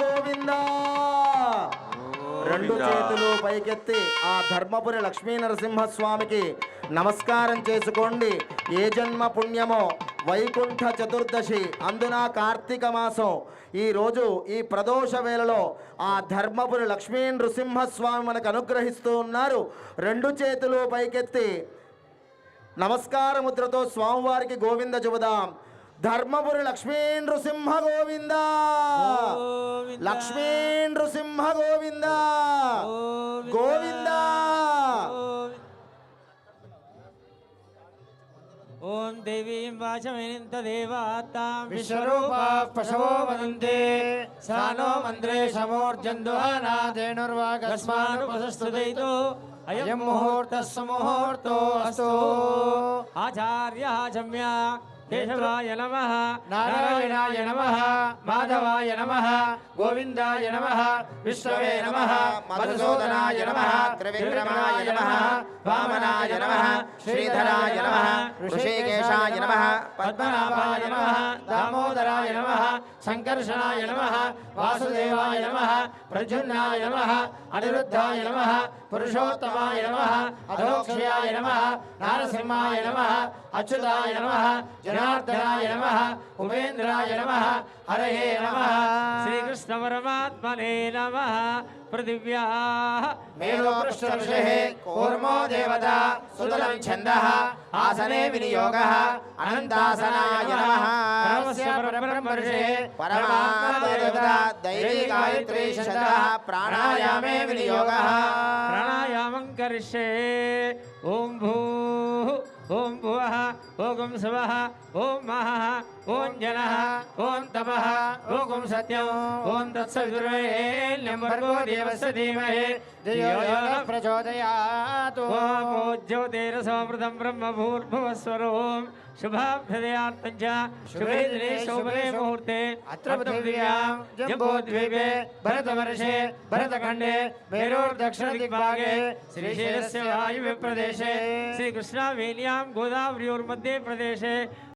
గోవింద. రెండు చేతులు పైకెత్తి ఆ ధర్మపురి లక్ష్మీ నరసింహస్వామికి నమస్కారం చేసుకోండి. ఏ జన్మ పుణ్యమో వైకుంఠ చతుర్దశి అందున కార్తీక మాసం. ఈ రోజు ఈ ప్రదోష వేళలో ఆ ధర్మపురి లక్ష్మీ నృసింహస్వామి మనకు అనుగ్రహిస్తూ ఉన్నారు. రెండు చేతులు పైకెత్తి నమస్కార ముద్రతో స్వామివారికి గోవింద చెబుదాం. ధర్మపురి లక్ష్మీ నృసింహ గోవింద గోవింద. లక్ష్మీ నృసింహ గోవింద గోవింద ఓం దేవీం వాచమేనింత దేవాత్తాం విశ్వరూపా పశవో వదంతే సానో మంత్రే సమోర్జందుహానాదేనుర్వాగస్మాను తస్మానుపసస్తుదైతో అయం ముహూర్త సుముహూర్తో అస్తు ఆచార్య జమ్య కేశవాయ నమ. నారాయణాయ నమ. మాధవాయ నమ. గోవిందాయ నమ. విశ్వవే నమ. మధుసూదనాయ నమ. త్రివిక్రమాయ నమ. వామనాయ నమ. శ్రీధరాయ నమ. ఋషికేశాయ నమ. పద్మనాభాయ నమ. దామోదరాయ నమ. సంకర్షణాయ నమ వాసుదేవాయ నమ ప్రజున్నాయ నమ అనిరుద్ధాయ నమ పురుషోత్తమాయ నమ అధోక్షయాయ నమ నారసింహాయ నమ అచ్యుతాయ నమ జనార్దనాయ నమ ఉపేంద్రాయ నమ హరయే నమ. శ్రీకృష్ణ పరమాత్మనే నమ పృష్ఠఋషే కూర్మో దేవత సుతలం ఛందః ఆసనే వినియోగः అనంతాసనాయ నమః పరమస్య పరబ్రహ్మర్షే పరమాత్మ దేవత దైవీ గాయత్రీ ఛందః ప్రాణాయామే వినియోగः ప్రాణాయామం కరిష్యే ఓం ओगुं शिवः ॐ महः। ॐ जनः। ॐ तपः। ॐ सत्यम् ॐ तत्सविर्भो देवस्य धीमहि। प्रचोदयात्। ॐ ज्योतिरसोमृतं ब्रह्मभूर्भुवस्वरूं शुभाभ्युदयार्थञ्च शुभे दिने शोभने मुहूर्ते। अत्र पृथिव्यां जम्बोद्वीपे भरतवर्षे भरतखण्डे मेरोर्दक्षिणदिग्भागे श्रीशैलस्य वायुप्रदेशे। गोदावरी बेङ्गलूरुमध्य प्रदेशे